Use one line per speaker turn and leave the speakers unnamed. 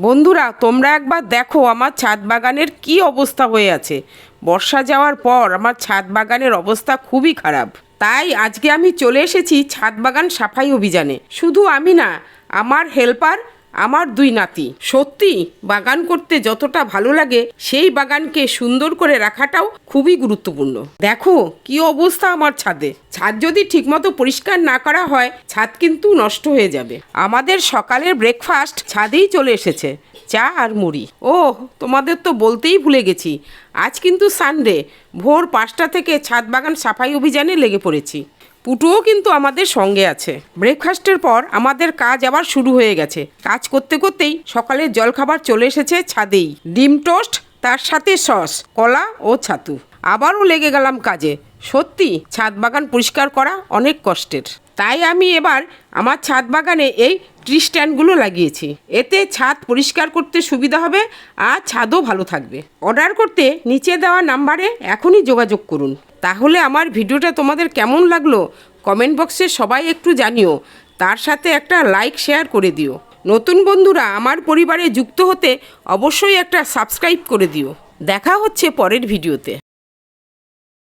বন্ধুরা, তোমরা একবার দেখো আমার ছাদ বাগানের কি অবস্থা হয়ে আছে। বর্ষা যাওয়ার পর আমার ছাদ বাগানের অবস্থা খুবই খারাপ। তাই আজকে আমি চলে এসেছি ছাদ বাগান সাফাই অভিযানে। শুধু আমি না, আমার হেল্পার আমার দুই নাতি। সত্যি, বাগান করতে যতটা ভালো লাগে, সেই বাগানকে সুন্দর করে রাখাটাও খুবই গুরুত্বপূর্ণ। দেখো, কি অবস্থা আমার ছাদে। ছাদ যদি ঠিকমতো পরিষ্কার না করা হয়, ছাদ কিন্তু নষ্ট হয়ে যাবে। আমাদের সকালের ব্রেকফাস্ট ছাদেই চলে এসেছে। চা আর মুড়ি। ও তোমাদের তো বলতেই ভুলে গেছি। আজ কিন্তু সানডে ভোর পাঁচটা থেকে ছাদ বাগান সাফাই অভিযানে লেগে পড়েছি। পুটুও কিন্তু আমাদের সঙ্গে আছে। ব্রেকফাস্টের পর আমাদের কাজ আবার শুরু হয়ে গেছে। কাজ করতে করতেই সকালের জলখাবার চলে এসেছে ছাদেই। ডিম টোস্ট, তার সাথে সস, কলা ও ছাতু। আবারও লেগে গেলাম কাজে। সত্যি, ছাদ বাগান পরিষ্কার করা অনেক কষ্টের। তাই আমি এবার আমার ছাদ বাগানে এই ট্রি স্ট্যান্ডগুলো লাগিয়েছি। এতে ছাদ পরিষ্কার করতে সুবিধা হবে আর ছাদও ভালো থাকবে। অর্ডার করতে নিচে দেওয়া নাম্বারে এখনই যোগাযোগ করুন। তাহলে আমার ভিডিওটা তোমাদের কেমন লাগল? কমেন্ট বক্সে সবাই একটু জানিও। তার সাথে একটা লাইক, শেয়ার করে দিও। নতুন বন্ধুরা আমার পরিবারে যুক্ত হতে অবশ্যই একটা সাবস্ক্রাইব করে দিও। দেখা হচ্ছে পরের ভিডিওতে।